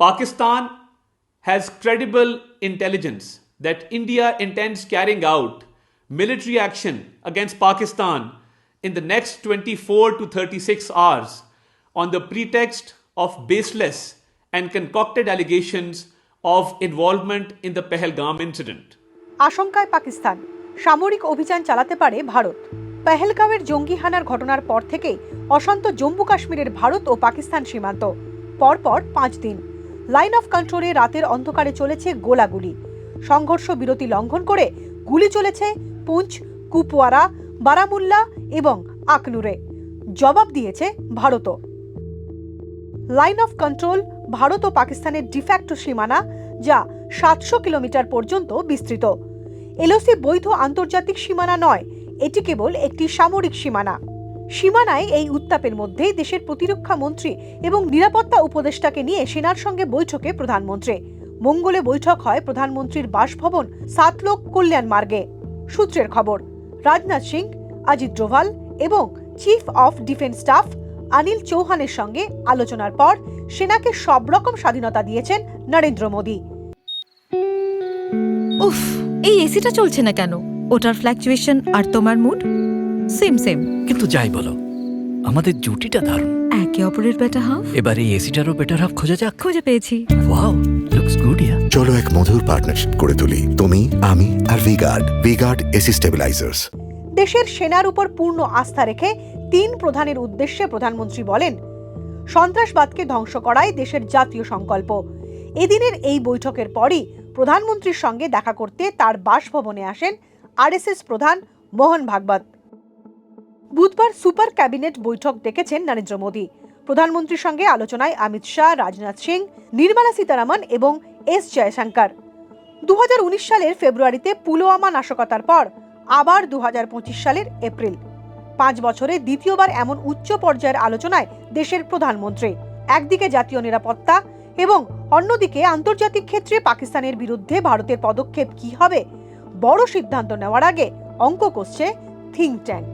Pakistan has credible intelligence that India intends carrying out military action against Pakistan in the next 24 to 36 hours on the pretext of baseless and concocted allegations of involvement in the Pahalgam incident. আশঙ্কায় পাকিস্তান সামরিক অভিযান চালাতে পারে ভারত পেহেলগাঁওয়ের জঙ্গি হানার ঘটনার পর থেকেই অশান্ত জম্মু কাশ্মীরের ভারত ও পাকিস্তান সীমান্ত পরপর পাঁচ দিন লাইন অফ কন্ট্রোলে রাতের অন্ধকারে চলেছে গোলাগুলি। সংঘর্ষ বিরতি লঙ্ঘন করে গুলি চলেছে পুঞ্চ, কুপওয়ারা, বারামুল্লা এবং আকনুরে। জবাব দিয়েছে ভারতও লাইন অফ কন্ট্রোল ভারত ও পাকিস্তানের ডিফ্যাক্টো সীমানা, যা সাতশো কিলোমিটার পর্যন্ত বিস্তৃত। এলওসি বৈধ আন্তর্জাতিক সীমানা নয়, এটি কেবল একটি সামরিক সীমানা। সীমানায় এই উত্তাপের মধ্যেই দেশের প্রতিরক্ষা মন্ত্রী এবং নিরাপত্তা উপদেষ্টাকে নিয়ে সেনার সঙ্গে বৈঠকে প্রধানমন্ত্রী। মঙ্গলে বৈঠক হয় প্রধানমন্ত্রীর বাসভবন সাতলোক কল্যাণ মার্গে। সূত্রের খবর, রাজনাথ সিং, অজিত ডোভাল এবং chief of defence staff Anil চৌহানের সঙ্গে আলোচনার পর সেনাকে সব রকম স্বাধীনতা দিয়েছেন নরেন্দ্র মোদী। উফ, এই এসিটা চলছে না কেন? ওটার ফ্ল্যাকচুয়েশন আর তোমার মুড সেম সেম কিন্তু যাই বলো আমাদের জুটিটা দারুণ। একে অপরের বেটা হাফ এবার এই এসিটারও বেটার হাফ খোঁজা যাক। খুঁজে পেয়েছি। ওয়াও লুকস গুড ইয়া চলো এক মধুর পার্টনারশিপ করে তুলি তুমি আমি আর V Guard V Guard AC stabilisers দেশের সেনার উপর পূর্ণ আস্থা রেখে তিন প্রধানের উদ্দেশ্যে প্রধানমন্ত্রী বলেন সন্ত্রাসবাদকে ধ্বংস করাই দেশের জাতীয় সংকল্প। এদিনের এই বৈঠকের পরই প্রধানমন্ত্রীর সঙ্গে দেখা করতে তার বাসভবনে আসেন আরএসএস প্রধান মোহন ভাগবত। বুধবার সুপার ক্যাবিনেট বৈঠক ডেকেছেন নরেন্দ্র মোদী। প্রধানমন্ত্রীর সঙ্গে আলোচনায় অমিত শাহ, রাজনাথ সিং, নির্মলা সীতারামন এবং এস জয়শঙ্কর। দুহাজার উনিশ সালের ফেব্রুয়ারিতে পুলওয়ামা নাশকতার পর আবার দুহাজার পঁচিশ সালের এপ্রিল। পাঁচ বছরে দ্বিতীয়বার এমন উচ্চ পর্যায়ের আলোচনায় দেশের প্রধানমন্ত্রী। একদিকে জাতীয় নিরাপত্তা এবং অন্যদিকে আন্তর্জাতিক ক্ষেত্রে পাকিস্তানের বিরুদ্ধে ভারতের পদক্ষেপ কি হবে, বড় সিদ্ধান্ত নেওয়ার আগে অঙ্ক কষছে থিঙ্ক ট্যাঙ্ক।